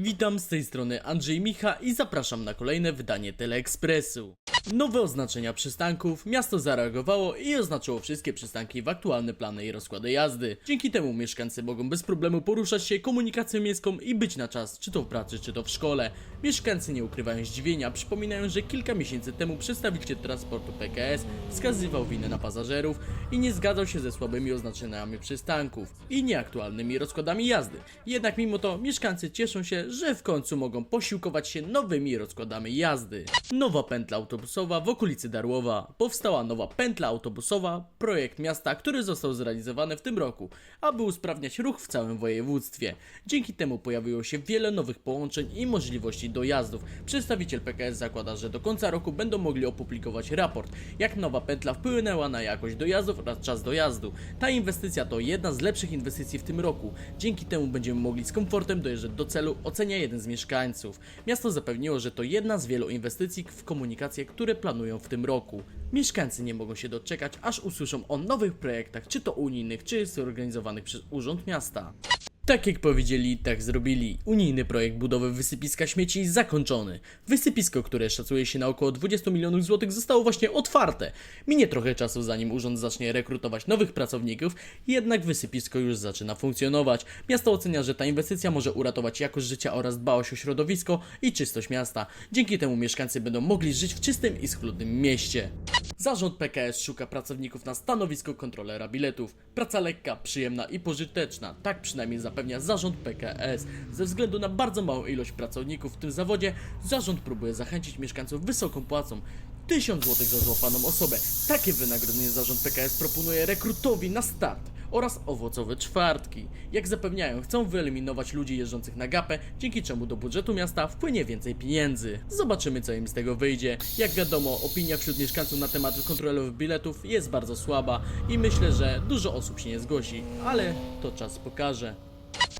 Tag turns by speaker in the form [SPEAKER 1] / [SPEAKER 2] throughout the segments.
[SPEAKER 1] Witam z tej strony Andrzej Micha i zapraszam na kolejne wydanie Teleekspresu. Nowe oznaczenia przystanków, miasto zareagowało i oznaczyło wszystkie przystanki w aktualne plany i rozkłady jazdy. Dzięki temu mieszkańcy mogą bez problemu poruszać się komunikacją miejską i być na czas, czy to w pracy, czy to w szkole. Mieszkańcy nie ukrywają zdziwienia, przypominają, że kilka miesięcy temu przedstawiciel transportu PKS wskazywał winę na pasażerów i nie zgadzał się ze słabymi oznaczeniami przystanków i nieaktualnymi rozkładami jazdy. Jednak mimo to mieszkańcy cieszą się, że w końcu mogą posiłkować się nowymi rozkładami jazdy. Nowa pętla autobusowa w okolicy Darłowa. Powstała nowa pętla autobusowa, projekt miasta, który został zrealizowany w tym roku, aby usprawniać ruch w całym województwie. Dzięki temu pojawiło się wiele nowych połączeń i możliwości dojazdów. Przedstawiciel PKS zakłada, że do końca roku będą mogli opublikować raport, jak nowa pętla wpłynęła na jakość dojazdów oraz czas dojazdu. Ta inwestycja to jedna z lepszych inwestycji w tym roku. Dzięki temu będziemy mogli z komfortem dojeżdżać do celu, ocenia jeden z mieszkańców. Miasto zapewniło, że to jedna z wielu inwestycji w komunikację, które planują w tym roku. Mieszkańcy nie mogą się doczekać, aż usłyszą o nowych projektach, czy to unijnych, czy zorganizowanych przez Urząd Miasta. Tak jak powiedzieli, tak zrobili. Unijny projekt budowy wysypiska śmieci zakończony. Wysypisko, które szacuje się na około 20 milionów złotych, zostało właśnie otwarte. Minie trochę czasu, zanim urząd zacznie rekrutować nowych pracowników, jednak wysypisko już zaczyna funkcjonować. Miasto ocenia, że ta inwestycja może uratować jakość życia oraz dbałość o środowisko i czystość miasta. Dzięki temu mieszkańcy będą mogli żyć w czystym i schludnym mieście. Zarząd PKS szuka pracowników na stanowisko kontrolera biletów. Praca lekka, przyjemna i pożyteczna. Tak przynajmniej zapewnia zarząd PKS. Ze względu na bardzo małą ilość pracowników w tym zawodzie, zarząd próbuje zachęcić mieszkańców wysoką płacą. 1000 zł za złapaną osobę. Takie wynagrodzenie zarząd PKS proponuje rekrutowi na start oraz owocowe czwartki. Jak zapewniają, chcą wyeliminować ludzi jeżdżących na gapę, dzięki czemu do budżetu miasta wpłynie więcej pieniędzy. Zobaczymy co im z tego wyjdzie. Jak wiadomo, opinia wśród mieszkańców na temat kontrolerów biletów jest bardzo słaba i myślę, że dużo osób się nie zgłosi, ale to czas pokaże.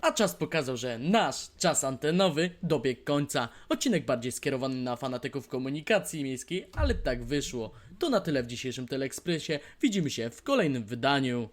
[SPEAKER 1] A czas pokazał, że nasz czas antenowy dobiegł końca. Odcinek bardziej skierowany na fanatyków komunikacji miejskiej, ale tak wyszło. To na tyle w dzisiejszym Teleekspresie. Widzimy się w kolejnym wydaniu.